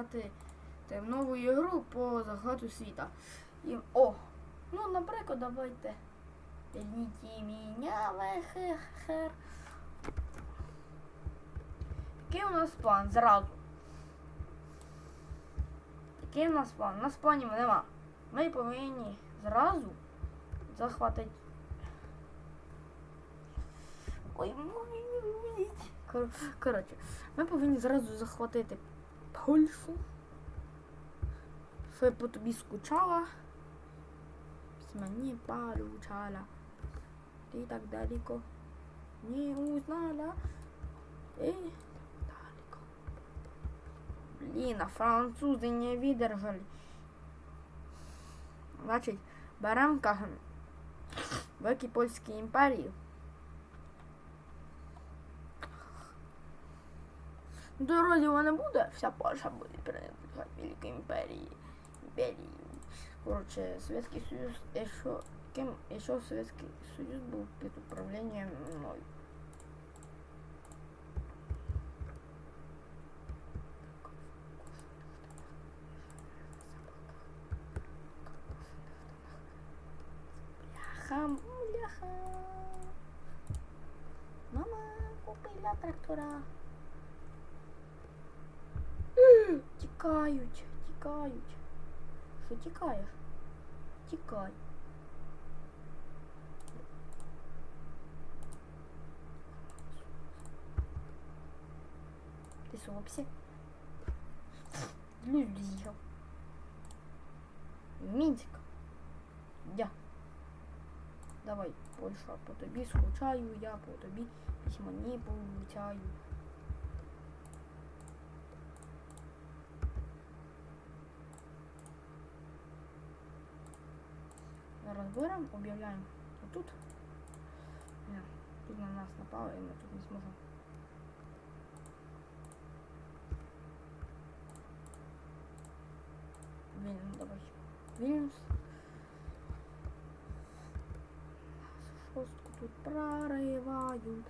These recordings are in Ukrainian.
грати в нову ігру по захвату світа. І, о, ну, наприклад, давайте. Верните меня, вехер. Який у нас план зразу? Який у нас план? У нас планів нема. Ми повинні зразу захватити. Ой, Коротше, ми повинні зразу захватити Польщу. Що я по тобі скучала. Мені поручала. Ти так далеко не узнала. Эй, далеко. Блін, а французи не видержали. Значить, беремо Великій Польській імперії. Дорозі вона буде, вся Польща буде принадлежати Великій імперії. Імперії. Короче, Советский Союз еще кем еще Советский Союз был под управлением мною. Мама купила трактора. Тікають, тікають. Що тікаєш? Тікай. Ти сопся? Ну, з'їхав. Мінськ. Я. Давай, Польща, по тобі скучаю, я по тобі письма не получаю. Зараз беремо, об'являємо отут. Ні, тут на нас напали і ми тут не зможемо. Вільнюс, давай. Вільнюс. Шостку тут проривають.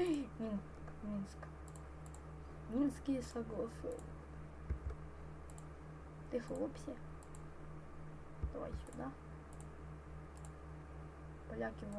Мин, Минск. Минские соглашения. Ты что. Давай сюда. Поляки в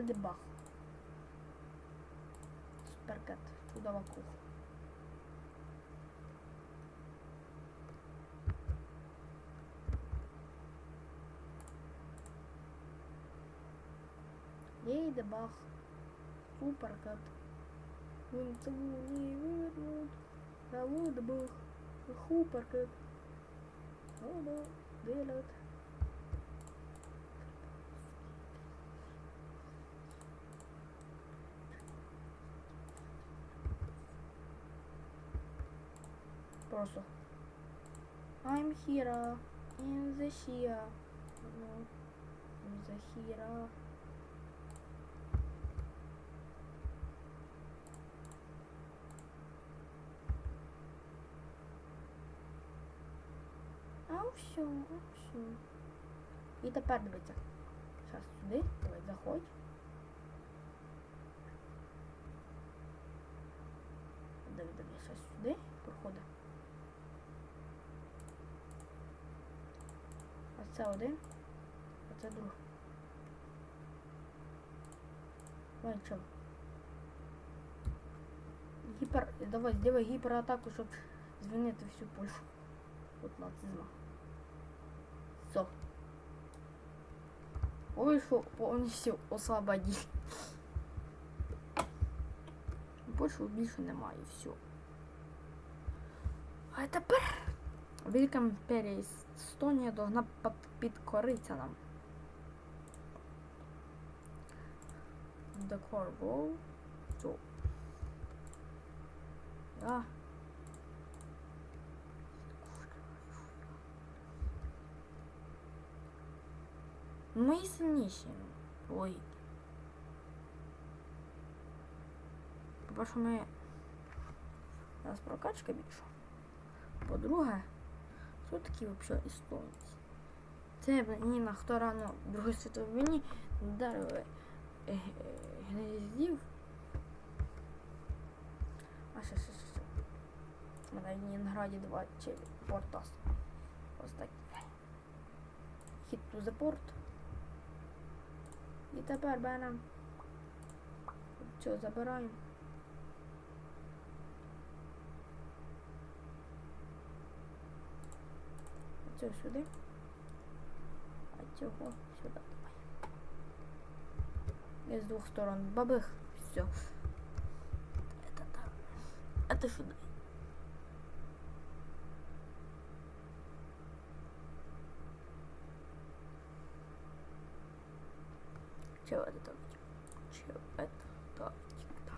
Бах. Суперкет. Чудова кухня. Леди Бах. Суперкет. Винцеву не вернуть. На Лудбах. Хуперкет. Оба. Билет. Просто. I'm here in the here. No, in the here. А все, а все. І тепер дивіться. Зараз сюди, давай заходь. Диви, диви, зараз сюди, проходить. А це один, а це другий. Давай, чо? Їб. гіпер. Давай, зробай гіператаку, щоб звільнити всю Польщу. От нацизма. Все. Ой, що повністю освободили. Польщі більше немає, все. А тепер Велика імперія Естонія должна під- підкоритися нам. The core wall. Все. Да. Ми. Ой. По-перше, ми... У нас прокачка більша. По-друге, хто такі взагалі естонці? Це мені на хто рано в Другій світовій війні вдарили гнездів. А ще, ще, ще. У мене в Ленінграді два челі порта. Ось так. Hit to the port. І тепер беремо. Цього забираємо. Цього сюди. А цього сюди. Давай. І з двох сторон бабих. Все. Это так. Это сюди. Чого це так? Чого це так? Тактика.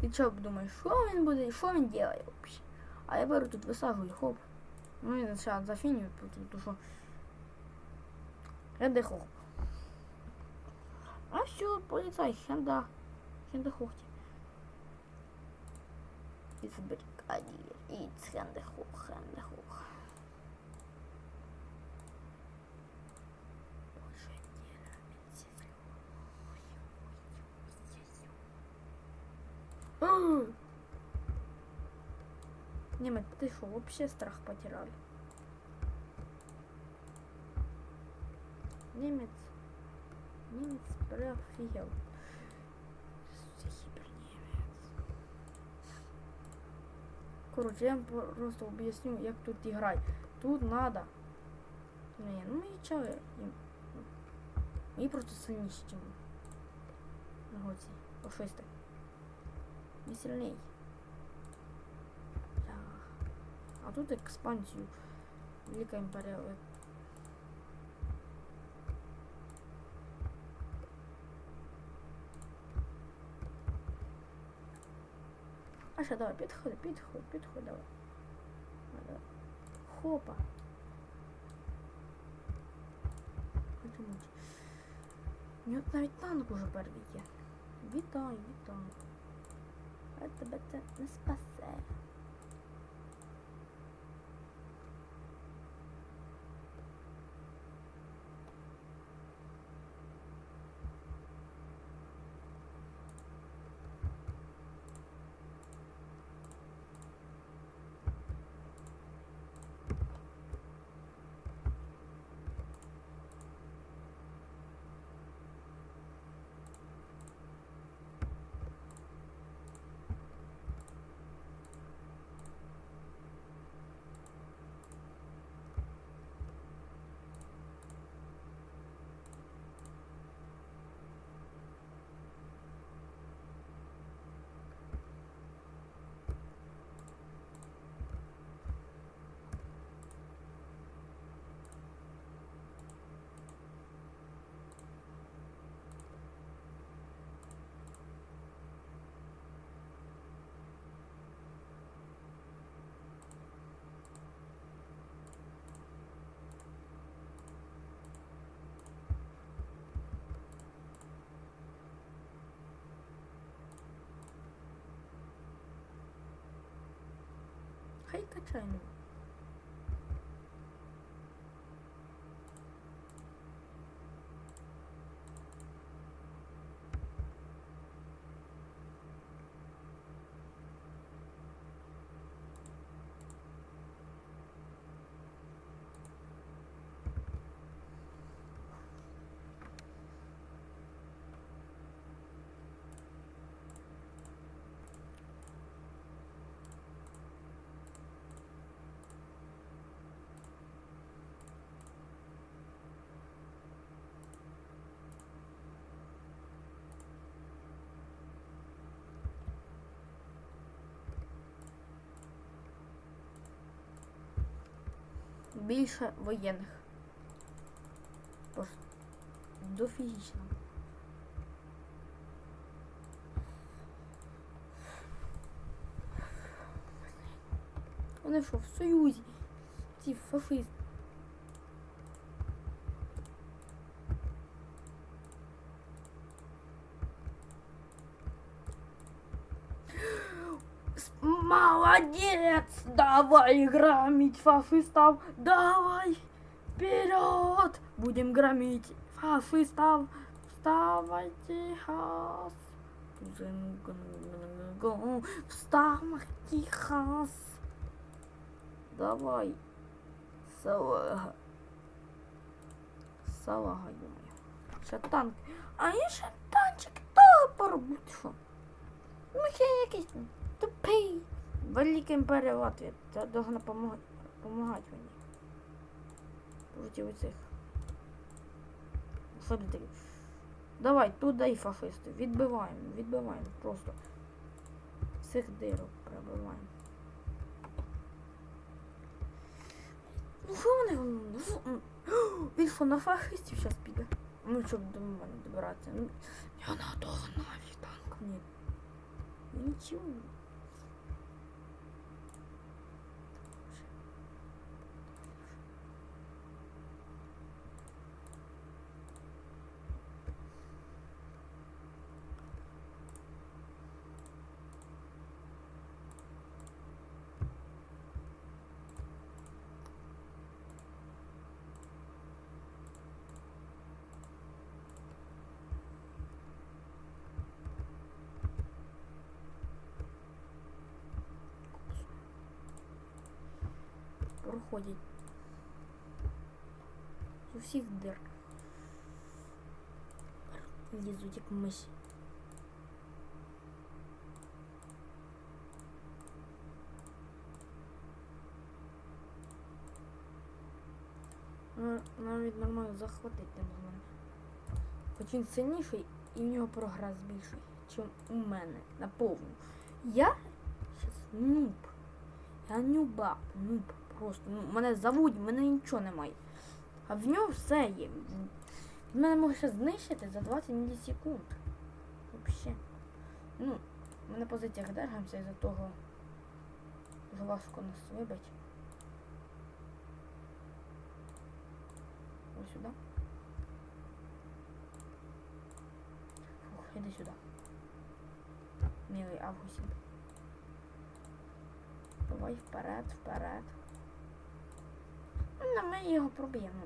Ти що думаєш, що він буде, що він робить взагалі? А я беру тут висаджую, хоп. Ну і зараз зафіню, тому що Хенде хоп. А все, поліцай, хенда. Хенде хохті. Іц бригадір, іц хенде хох, хенде Немец, ты что, вообще страх потерял? Немец. Немец профигел. Короче, я вам просто объясню, як тут играть. Тут надо. Не, ну і чого? Мені просто сильніші, чим. Гоці. О щось. Не сильний. тут експансію. Велика імперія. е, А ще давай, підходи, підходи, підходи, давай. А, давай. Хопа. Хочу мочі. У нього навіть танк уже перший є. Вітаю, вітаю. А тебе це не спасе. Хай качай більше воєнних. Боже, дофігічно. Вони що, в Союзі? Ці фашисти. Молодец! Давай громить фашистов! Давай! Вперед! Будем громить фашистов! Вставайте, хас! Вставайте, хас! Давай! Салага! Салага, думаю. Ще танк. А є ще танчик топор. Що? Ну, я якийсь тупий. Велика імперія Латвія. Це должна помагати мені. Проти оцих. Такий? Давай, туди і фашисти. Відбиваємо, відбиваємо. Просто. Цих дирок пробиваємо. Ну що вони? Він що на фашистів зараз піде? Ну щоб до мене добиратися. Ну, я на того нафіг танк. Ні. Нічого. Проходять. З усіх дир. Лізуть як миші. Ну, Навіть нормально захватити не можна. Хоч він сильніший і в нього прогрес більший, ніж у мене Наповну. Я щас нуб. Я нюба, нуб. Просто ну, мене зовуть, в мене нічого немає. А в нього все є. Він мене може знищити за 20 мілісекунд. Взагалі. Ну, ми на позиціях держимося із-за того дуже важко нас вибити. Ось сюди. Фух, іди сюди. Милий Авгусін. Давай вперед, вперед. Ну, ми його проб'ємо.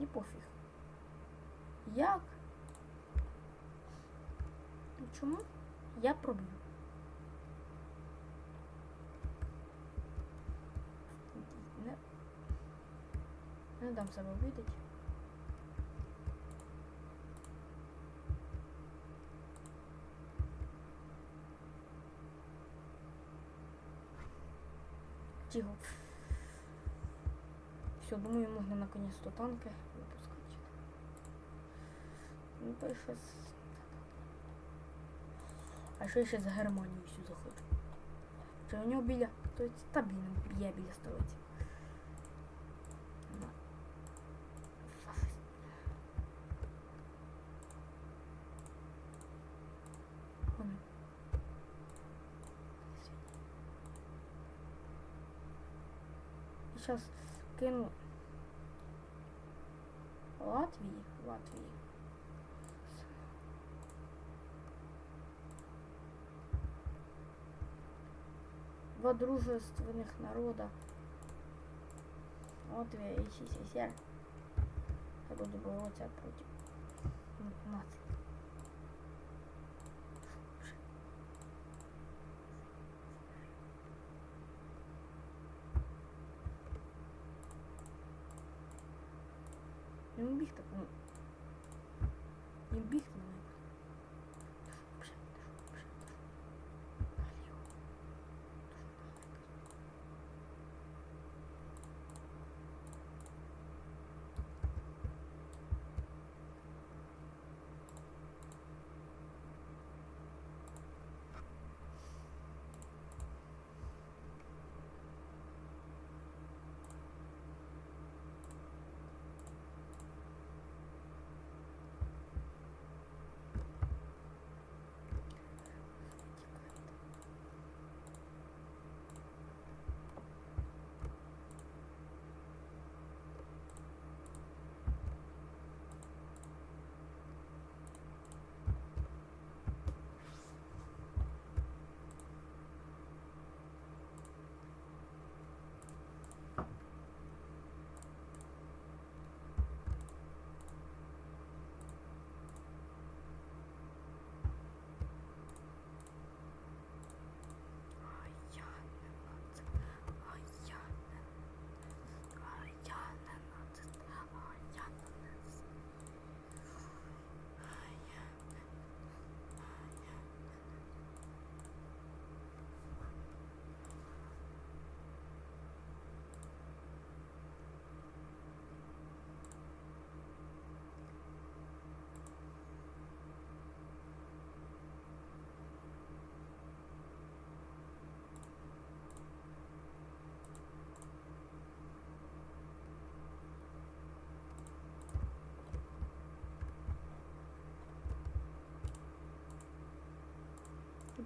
І пофіг. Як? Ну, Чому? Я проб'ю. Не, не дам себе видати. Тихо. Все, думаю, можно наконец-то танки выпускать. Ну, то сейчас... А що я ще за Германію всю захочу? Чи у нього біля... То есть стабільно я біля столиці. Сейчас кину Латвии, Латвии. Два дружественных народа. Латвия и СССР. Буду бороться против наций. Він біг так, ну.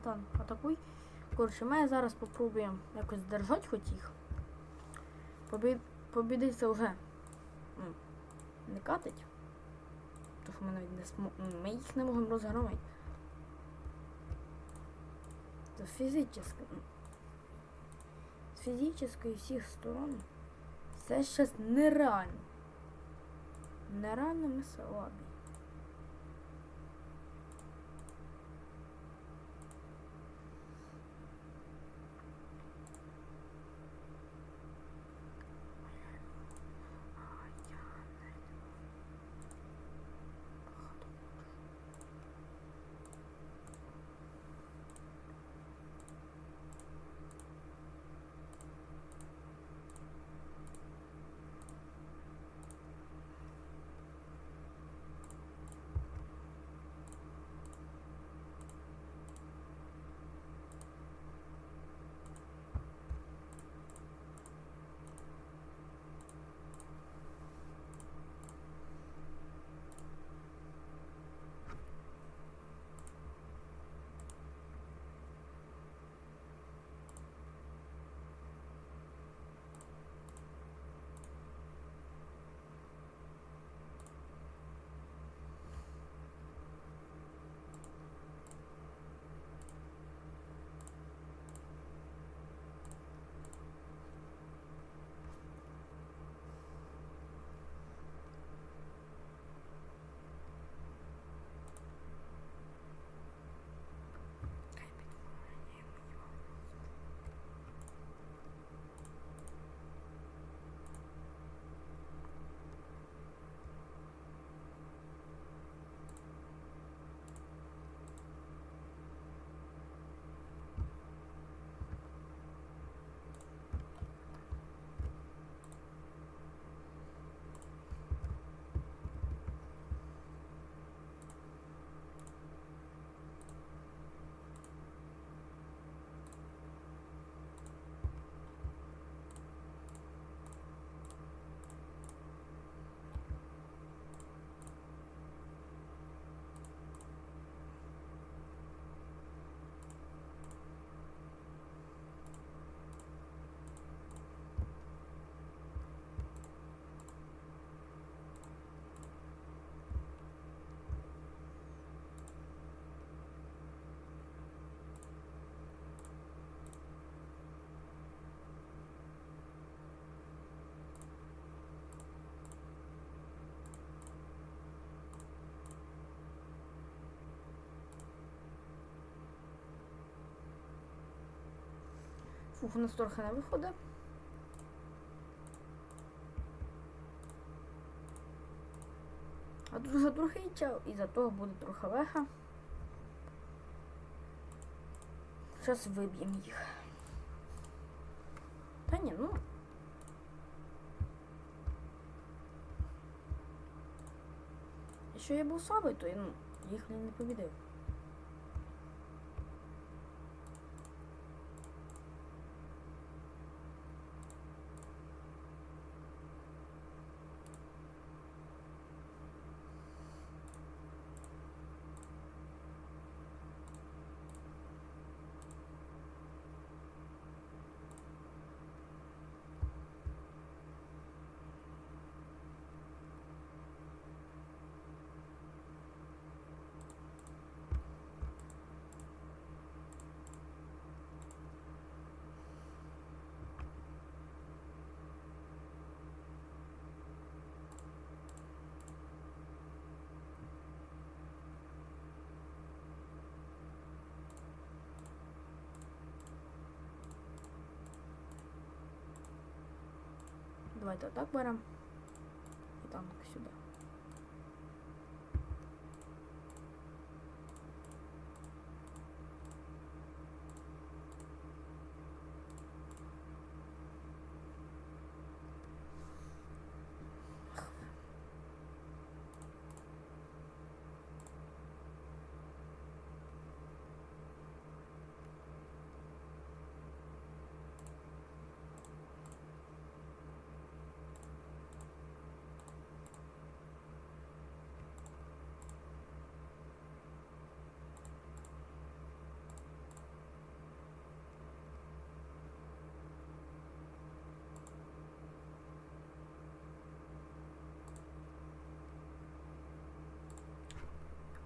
Мене. Атакуй. Коротше, ми зараз попробуємо якось держати хоч їх. Побі... Побідити вже ну, не катить. Тому що ми навіть не смо... ну, Ми їх не можемо розгромити. Це фізично. ну, З фізичної всіх сторон. Це щось нереально. Нереально ми слабі. Фух, у нас трохи не виходить. А вже другий чел, і за того буде трохи леха. Зараз виб'ємо їх. Та ні, ну. Якщо я був слабий, то я, ну, їх не побідив. Давайте отак беремо.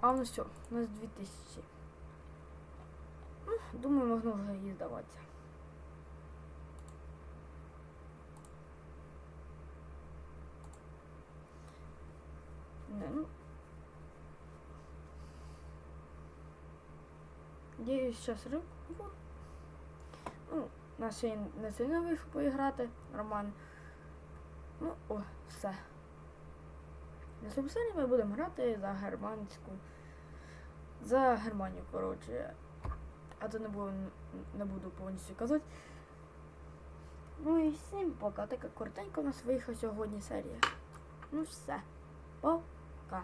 А ну все, у нас 2000. Ну, думаю, можна вже її здаватися. Не, ну. Я зараз рибу. Ну, на ще не сильно вийшов поіграти, нормально. Ну, о, все. На цьому серії ми будемо грати за германську. За Германію, коротше. А то не буду, не буду повністю казати. Ну і всім пока. Така коротенька у нас виїхала сьогодні серія. Ну все. Па.